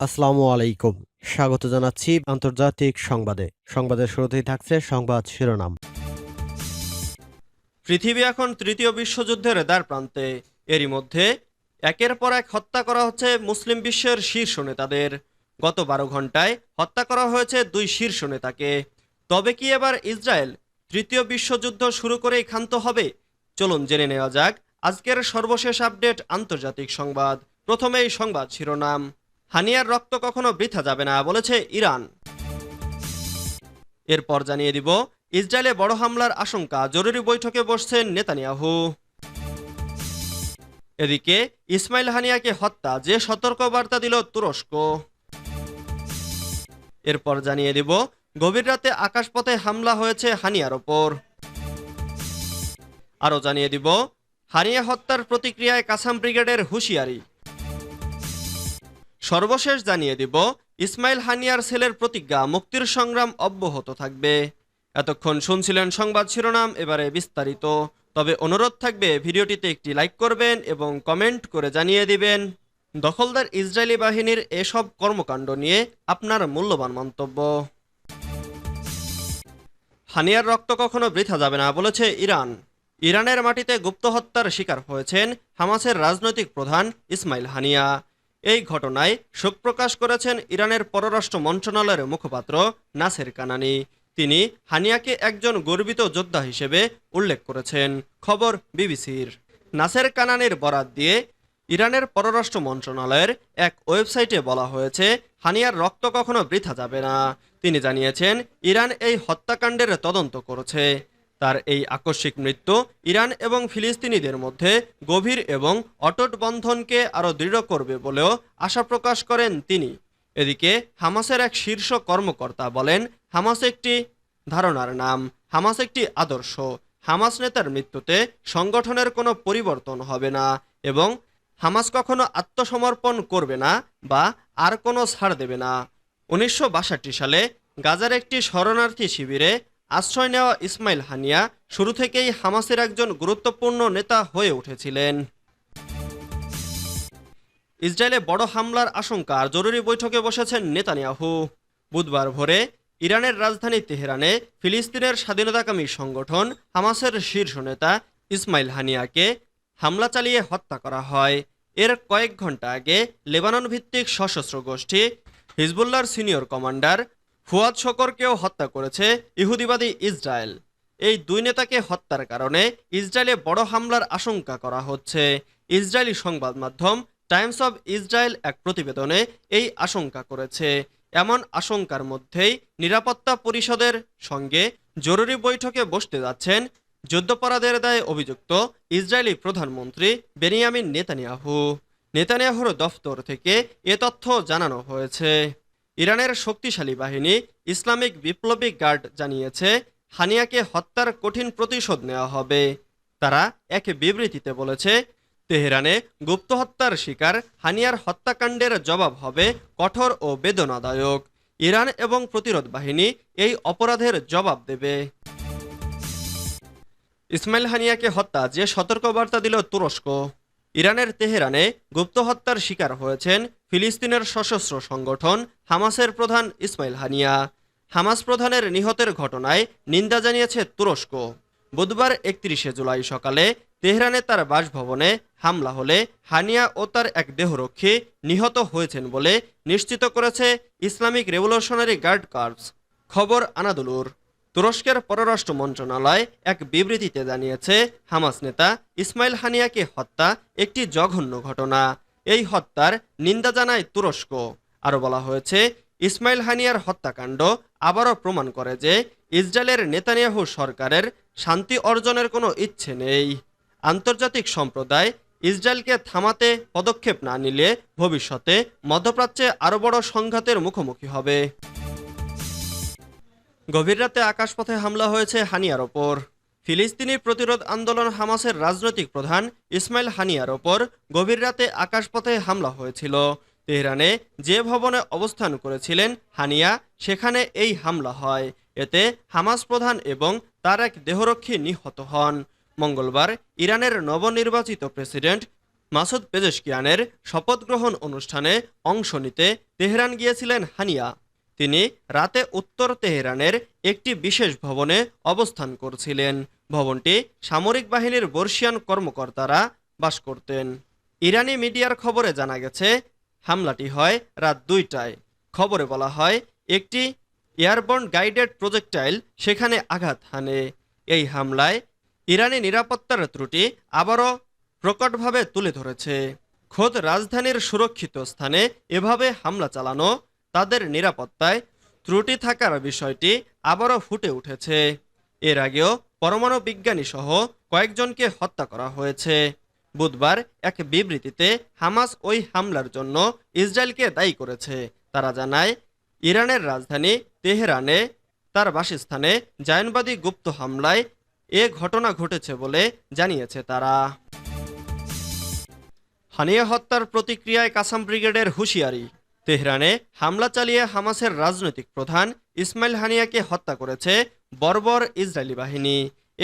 আসসালামু আলাইকুম। স্বাগত জানাচ্ছি আন্তর্জাতিক সংবাদে। সংবাদের শুরুতেই থাকছে সংবাদ শিরোনাম। পৃথিবী এখন তৃতীয় বিশ্বযুদ্ধের দ্বার প্রান্তে। এরই মধ্যে একের পর এক হত্যা করা হচ্ছে মুসলিম বিশ্বের শীর্ষ নেতাদের। গত বারো ঘন্টায় হত্যা করা হয়েছে দুই শীর্ষ নেতাকে। তবে কি এবার ইসরায়েল তৃতীয় বিশ্বযুদ্ধ শুরু করেই ক্ষান্ত হবে? চলুন জেনে নেওয়া যাক আজকের সর্বশেষ আপডেট আন্তর্জাতিক সংবাদ। প্রথমেই সংবাদ শিরোনাম। হানিয়ার রক্ত কখনো বৃথা যাবে না, বলেছে ইরান। এরপর জানিয়ে দিব, ইসরায়েলে বড় হামলার আশঙ্কা, জরুরি বৈঠকে বসছেন নেতানিয়াহু। এদিকে, ইসমাইল হানিয়াকে হত্যা, যে সতর্কবার্তা দিল তুরস্ক। এরপর জানিয়ে দিব, গভীর রাতে আকাশপথে হামলা হয়েছে হানিয়ার ওপর। আরও জানিয়ে দিব, হানিয়া হত্যার প্রতিক্রিয়ায় কাসাম ব্রিগেডের হুঁশিয়ারি। সর্বশেষ জানিয়ে দিব, ইসমাইল হানিয়ার ছেলের প্রতিজ্ঞা মুক্তির সংগ্রাম অব্যাহত থাকবে। এতক্ষণ শুনছিলেন সংবাদ শিরোনাম, এবারে বিস্তারিত। তবে অনুরোধ থাকবে, ভিডিওটিতে একটি লাইক করবেন এবং কমেন্ট করে জানিয়ে দিবেন, দখলদার ইসরায়েলি বাহিনীর এসব কর্মকাণ্ড নিয়ে আপনার মূল্যবান মন্তব্য। হানিয়ার রক্ত কখনো বৃথা যাবে না বলেছে ইরান। ইরানের মাটিতে গুপ্ত হত্যার শিকার হয়েছেন হামাসের রাজনৈতিক প্রধান ইসমাইল হানিয়া। এই ঘটনায় শোক প্রকাশ করেছেন ইরানের পররাষ্ট্র মন্ত্রণালয়ের মুখপাত্র নাসের কানানি। তিনি হানিয়াকে একজন গর্বিত যোদ্ধা হিসেবে উল্লেখ করেছেন। খবর বিবিসির। নাসের কানানির বরাত দিয়ে ইরানের পররাষ্ট্র মন্ত্রণালয়ের এক ওয়েবসাইটে বলা হয়েছে, হানিয়ার রক্ত কখনো বৃথা যাবে না। তিনি জানিয়েছেন, ইরান এই হত্যাকাণ্ডের তদন্ত করেছে। তার এই আকস্মিক মৃত্যু ইরান এবং ফিলিস্তিনিদের মধ্যে গভীর এবং অটট বন্ধনকে আরও দৃঢ় করবে বলেও আশা প্রকাশ করেন তিনি। এদিকে হামাসের এক শীর্ষ কর্মকর্তা বলেন, হামাস একটি ধারণার নাম, হামাস একটি আদর্শ। হামাস নেতার মৃত্যুতে সংগঠনের কোনো পরিবর্তন হবে না এবং হামাস কখনো আত্মসমর্পণ করবে না বা আর কোনো ছাড় দেবে না। উনিশশো বাষট্টি সালে গাজার একটি শরণার্থী শিবিরে আশ্রয় নেওয়া ইসমাইল হানিয়া শুরু থেকেই হামাসের একজন গুরুত্বপূর্ণ নেতা হয়ে উঠেছিলেন। ইসরায়েলে বড় হামলার আশঙ্কা আর জরুরি বৈঠকে বসেছেন নেতানিয়াহু। বুধবার ভোরে ইরানের রাজধানী তেহরানে ফিলিস্তিনের স্বাধীনতাকামী সংগঠন হামাসের শীর্ষ নেতা ইসমাইল হানিয়াকে হামলা চালিয়ে হত্যা করা হয়। এর কয়েক ঘণ্টা আগে লেবানন ভিত্তিক সশস্ত্র গোষ্ঠী হিজবুল্লার সিনিয়র কমান্ডার ফুয়াদ শকরকেও হত্যা করেছে ইহুদিবাদী ইসরায়েল। এই দুই নেতাকে হত্যার কারণে ইসরায়েলে বড় হামলার আশঙ্কা করা হচ্ছে। ইসরায়েলি সংবাদ মাধ্যম টাইমস অব ইসরায়েল এক প্রতিবেদনে এই আশঙ্কা করেছে। এমন আশঙ্কার মধ্যেই নিরাপত্তা পরিষদের সঙ্গে জরুরি বৈঠকে বসতে যাচ্ছেন যুদ্ধপরাধের দায়ে অভিযুক্ত ইসরায়েলি প্রধানমন্ত্রী বেনিয়ামিন নেতানিয়াহু। নেতানিয়াহুর দফতর থেকে এ তথ্য জানানো হয়েছে। ইরানের শক্তিশালী বাহিনী ইসলামিক বিপ্লবী গার্ড জানিয়েছে, হানিয়াকে হত্যার কঠিন প্রতিশোধ নেওয়া হবে। তারা এক বিবৃতিতে বলেছে, তেহরানে গুপ্ত হত্যার শিকার হানিয়ার হত্যাকাণ্ডের জবাব হবে কঠোর ও বেদনাদায়ক। ইরান এবং প্রতিরোধ বাহিনী এই অপরাধের জবাব দেবে। ইসমাইল হানিয়াকে হত্যা, যে সতর্কবার্তা দিল তুরস্ক। ইরানের তেহরানে গুপ্ত হত্যার শিকার হয়েছেন ফিলিস্তিনের সশস্ত্র সংগঠন হামাসের প্রধান ইসমাইল হানিয়া। হামাস প্রধানের নিহতের ঘটনায় নিন্দা জানিয়েছে তুরস্ক। বুধবার একত্রিশে জুলাই সকালে তেহরানে তার বাসভবনে হামলা হলে হানিয়া ও তার এক দেহরক্ষী নিহত হয়েছেন বলে নিশ্চিত করেছে ইসলামিক রেভলিউশনারি গার্ড কর্পস। খবর আনাদুলুর। তুরস্কের পররাষ্ট্র মন্ত্রণালয় এক বিবৃতিতে জানিয়েছে, হামাস নেতা ইসমাইল হানিয়াকে হত্যা একটি জঘন্য ঘটনা। এই হত্যার নিন্দা জানায় তুরস্ক। আরও বলা হয়েছে, ইসমাইল হানিয়ার হত্যাকাণ্ড আবারও প্রমাণ করে যে ইসরায়েলের নেতানিয়াহু সরকারের শান্তি অর্জনের কোনো ইচ্ছে নেই। আন্তর্জাতিক সম্প্রদায় ইসরায়েলকে থামাতে পদক্ষেপ না নিলে ভবিষ্যতে মধ্যপ্রাচ্যে আরও বড় সংঘাতের মুখোমুখি হবে। গভীর রাতে আকাশপথে হামলা হয়েছে হানিয়ার ওপর। ফিলিস্তিনি প্রতিরোধ আন্দোলন হামাসের রাজনৈতিক প্রধান ইসমাইল হানিয়ার ওপর গভীর রাতে আকাশপথে হামলা হয়েছিল। তেহরানে যে ভবনে অবস্থান করেছিলেন হানিয়া, সেখানে এই হামলা হয়। এতে হামাস প্রধান এবং তার এক দেহরক্ষী নিহত হন। মঙ্গলবার ইরানের নবনির্বাচিত প্রেসিডেন্ট মাসুদ পেজেশকিয়ানের শপথ গ্রহণ অনুষ্ঠানে অংশ নিতে তেহরান গিয়েছিলেন হানিয়া। তিনি রাতে উত্তর তেহরানের একটি বিশেষ ভবনে অবস্থান করছিলেন। ভবনটি সামরিক বাহিনীর বর্ষিয়ান কর্মকর্তারা বাস করতেন। ইরানি মিডিয়ার খবরে জানা গেছে, হামলাটি হয় রাত দুইটায়। খবরে বলা হয়, একটি এয়ারবর্ন গাইডেড প্রজেক্টাইল সেখানে আঘাত হানে। এই হামলায় ইরানি নিরাপত্তার ত্রুটি আবারও প্রকটভাবে তুলে ধরেছে। খোদ রাজধানীর সুরক্ষিত স্থানে এভাবে হামলা চালানো তাদের নিরাপত্তায় ত্রুটি থাকার বিষয়টি আবারও ফুটে উঠেছে। এর আগেও পরমাণু বিজ্ঞানী সহ কয়েকজনকে হত্যা করা হয়েছে। বুধবার এক বিবৃতিতে হামাস ওই হামলার জন্য ইসরায়েলকে দায়ী করেছে। তারা জানায়, ইরানের রাজধানী তেহরানে তার বাসস্থানে জায়নবাদী গুপ্ত হামলায় এ ঘটনা ঘটেছে বলে জানিয়েছে তারা। হানিয়া হত্যার প্রতিক্রিয়ায় কাসাম ব্রিগেডের হুঁশিয়ারি। তেহরানে হামলা চালিয়ে হামাসের রাজনৈতিক প্রধান ইসমাইল হানিয়াকে হত্যা করেছে বর্বর ইসরায়েলি বাহিনী।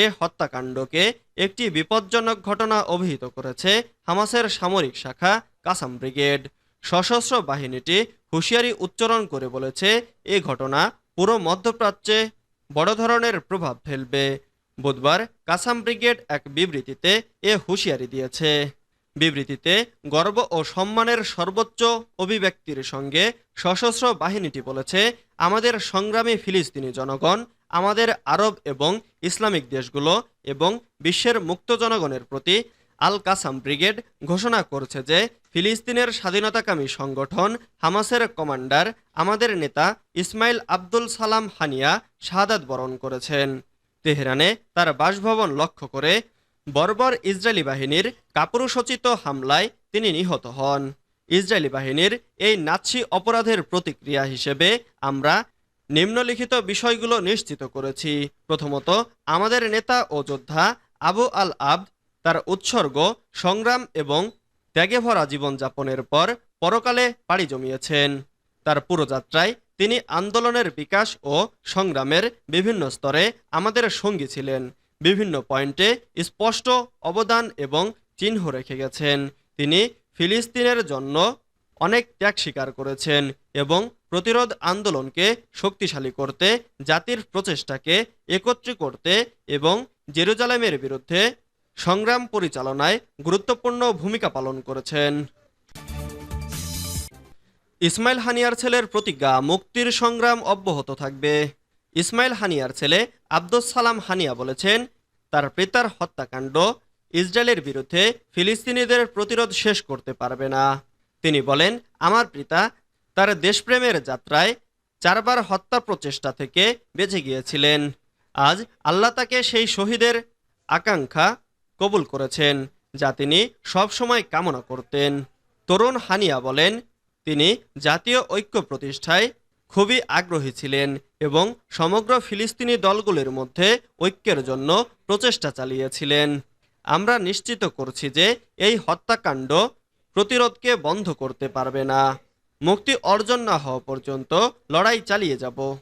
এ হত্যাকাণ্ডকে একটি বিপজ্জনক ঘটনা অভিহিত করেছে হামাসের সামরিক শাখা কাসাম ব্রিগেড। সশস্ত্র বাহিনীটি হুঁশিয়ারি উচ্চারণ করে বলেছে, এ ঘটনা পুরো মধ্যপ্রাচ্যে বড় ধরনের প্রভাব ফেলবে। বুধবার কাসাম ব্রিগেড এক বিবৃতিতে এ হুঁশিয়ারি দিয়েছে। বিবৃতিতে গর্ব ও সম্মানের সর্বোচ্চ অভিব্যক্তির সঙ্গে সশস্ত্র বাহিনীটি বলেছে, আমাদের সংগ্রামী ফিলিস্তিনি জনগণ, আমাদের আরব এবং ইসলামিক দেশগুলো এবং বিশ্বের মুক্ত জনগণের প্রতি আল কাসাম ব্রিগেড ঘোষণা করছে যে, ফিলিস্তিনের স্বাধীনতাকামী সংগঠন হামাসের কমান্ডার আমাদের নেতা ইসমাইল আব্দুল সালাম হানিয়া শাহাদাত বরণ করেছেন। তেহরানে তার বাসভবন লক্ষ্য করে বর্বর ইসরায়েলি বাহিনীর কাপুরুষোচিত হামলায় তিনি নিহত হন। ইসরায়েলি বাহিনীর এই নাৎসি অপরাধের প্রতিক্রিয়া হিসেবে আমরা নিম্নলিখিত বিষয়গুলো নিশ্চিত করেছি। প্রথমত, আমাদের নেতা ও যোদ্ধা আবু আল আবদ তার উৎসর্গ, সংগ্রাম এবং ত্যাগে ভরা জীবনযাপনের পর পরকালে পাড়ি জমিয়েছেন। তার পুরো যাত্রায় তিনি আন্দোলনের বিকাশ ও সংগ্রামের বিভিন্ন স্তরে আমাদের সঙ্গী ছিলেন। বিভিন্ন পয়েন্টে স্পষ্ট অবদান এবং চিহ্ন রেখে গেছেন। তিনি ফিলিস্তিনের জন্য অনেক ত্যাগ স্বীকার করেছেন এবং প্রতিরোধ আন্দোলনকে শক্তিশালী করতে, জাতির প্রচেষ্টাকে একত্রী করতে এবং জেরুজালেমের বিরুদ্ধে সংগ্রাম পরিচালনায় গুরুত্বপূর্ণ ভূমিকা পালন করেছেন। ইসমাইল হানিয়ার ছেলের প্রতিজ্ঞা, মুক্তির সংগ্রাম অব্যাহত থাকবে। ইসমাইল হানিয়ার ছেলে আব্দুস সালাম হানিয়া বলেছেন তার পিতার হত্যাকাণ্ড ইসরায়েলের বিরুদ্ধে ফিলিস্তিনিদের প্রতিরোধ শেষ করতে পারবে না। তিনি বলেন, আমার পিতা তার দেশপ্রেমের যাত্রায় চারবার হত্যা প্রচেষ্টা থেকে বেঁচে গিয়েছিলেন। আজ আল্লাহ তাকে সেই শহীদের আকাঙ্ক্ষা কবুল করেছেন, যা তিনি সবসময় কামনা করতেন। তরুণ হানিয়া বলেন, তিনি জাতীয় ঐক্য প্রতিষ্ঠায় খুবই আগ্রহী ছিলেন এবং সমগ্র ফিলিস্তিনি দলগুলির মধ্যে ঐক্যের জন্য প্রচেষ্টা চালিয়েছিলেন। আমরা নিশ্চিত করছি যে এই হত্যাকাণ্ড প্রতিরোধকে বন্ধ করতে পারবে না। মুক্তি অর্জন না হওয়া পর্যন্ত লড়াই চালিয়ে যাব।